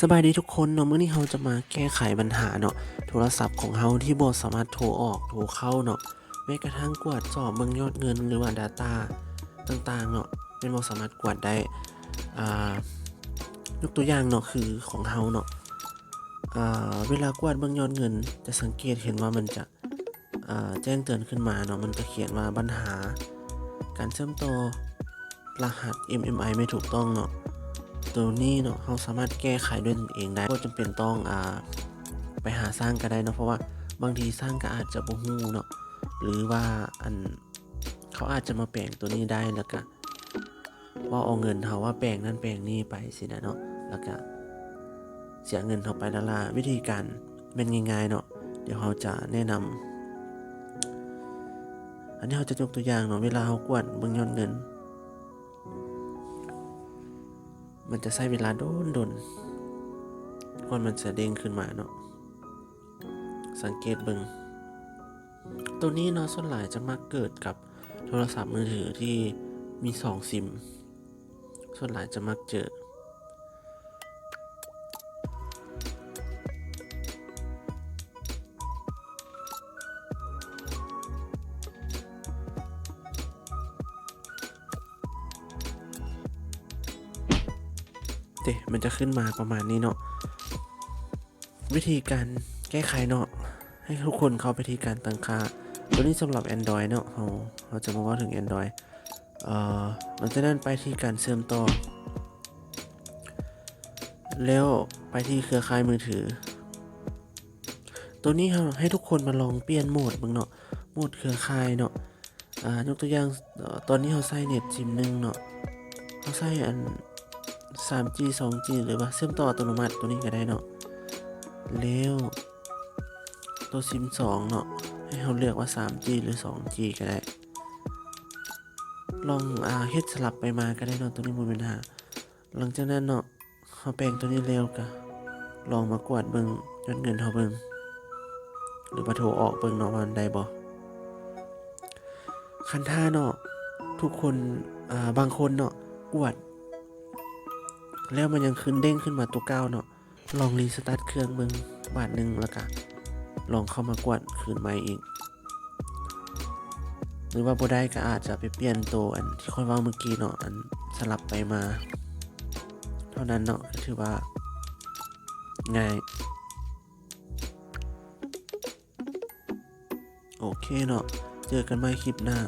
สบายดีทุกคนเนาะเมื่อนี้เราจะมาแก้ไขปัญหาเนาะโทรศัพท์ของเราที่บ่สามารถโทรออกโทรเข้าเนาะแม้กระทั่งกวดสอบเบิ่งยอดเงินหรือว่า Data ต่างๆเนาะเป็นบ่สามารถกวดได้อ่ายกตัวอย่างเนาะคือของเราเนาะอ่าเวลากวดเบิ่งยอดเงิน จะสังเกตเห็นว่ามันจะอ่าแจ้งเตือนขึ้นมาเนาะมันจะเขียนว่าปัญหา การเชื่อมต่อรหัส MMI ไม่ถูกต้องเนาะ ตัวนี้เนาะเราสามารถแก้ไขด้วยตนเองได้ก็จำเป็นต้องอ่าไปหาสร้างก็ได้เนาะเพราะว่าบางทีสร้างก็อาจจะบ่ฮู้เนาะหรือว่าอันเขาอาจจะมาแปลงตัวนี้ได้แล้วก็ว่าเอาเงินเขาว่าแปลงนั้นแปลงนี้ไปสินะเนาะแล้วก็เสียเงินเขาไปแล้วล่ะวิธีการเป็นง่ายๆเนาะเดี๋ยวเราจะแนะนำอันนี้เราจะยกตัวอย่างเนาะเวลาเรากวดเบิ่งยอดเงิน มันจะใช้เวลาโดนดนก่อนมันจะเด้งขึ้นมาเนาะสังเกตเบิงตัวนี้เนาะส่วนหลายจะมักเกิดกับโทรศัพท์มือถือที่มีสองซิม ส่วนหลายจะมักเจอ เดมันจะขึ้นมาประมาณนี้เนาะวิธีการแก้ไขเนาะให้ทุกคนเข้าไปที่การตั้งค่า ตัวนี้สำหรับ Android เนาะเราเราจะมาว่าถึง Android เอ่อมันจะนั่นไปที่การเชื่อมต่อ แล้วไปที่เครือข่ายมือถือ ตัวนี้เราให้ทุกคนมาลองเปลี่ยนโหมดเบ้างเนาะโหมดเครือข่ายเนาะอ่ายกตัวอย่างตอนนี้เราใช้เน็ตซิมหนึ่งเนาะเราใช้อัน 3G 2G หรือว่าเชื่อมต่ออัตโนมัติตัวนี้ก็ได้เนาะแล้วตัวซิม2เนาะให้เราเลือกว่า 3G หรือ 2G ก็ได้ ลองอ่าเฮ็ดสลับไปมาก็ได้เนาะตัวนี้บ่มีปัญหาหลังจากนั้นเนาะเราแปลงตัวนี้แล้วก็ลองมากวาดเบิ่งยอดเงินเฮาเบิ่งหรือว่าโทรออกเบิ่งเนาะวันได้บ่คันท่าเนาะทุกคนอ่าบางคนเนาะกวด แล้วมันยังขึ้นเด้งขึ้นมาตัวเก้าเนาะลองรีสตาร์ทเครื่องเบิงบาทหนึ่งแล้วก็ลองเข้ามากวาดคืนใหม่อีก หรือว่าบ่ได้ก็อาจจะไปเปลี่ยนตัวอันที่ค่อยว่าเมื่อกี้เนาะอันสลับไปมา เท่านั้นเนาะถือว่า ง่าย โอเคเนาะเจอกันใหม่คลิปหน้า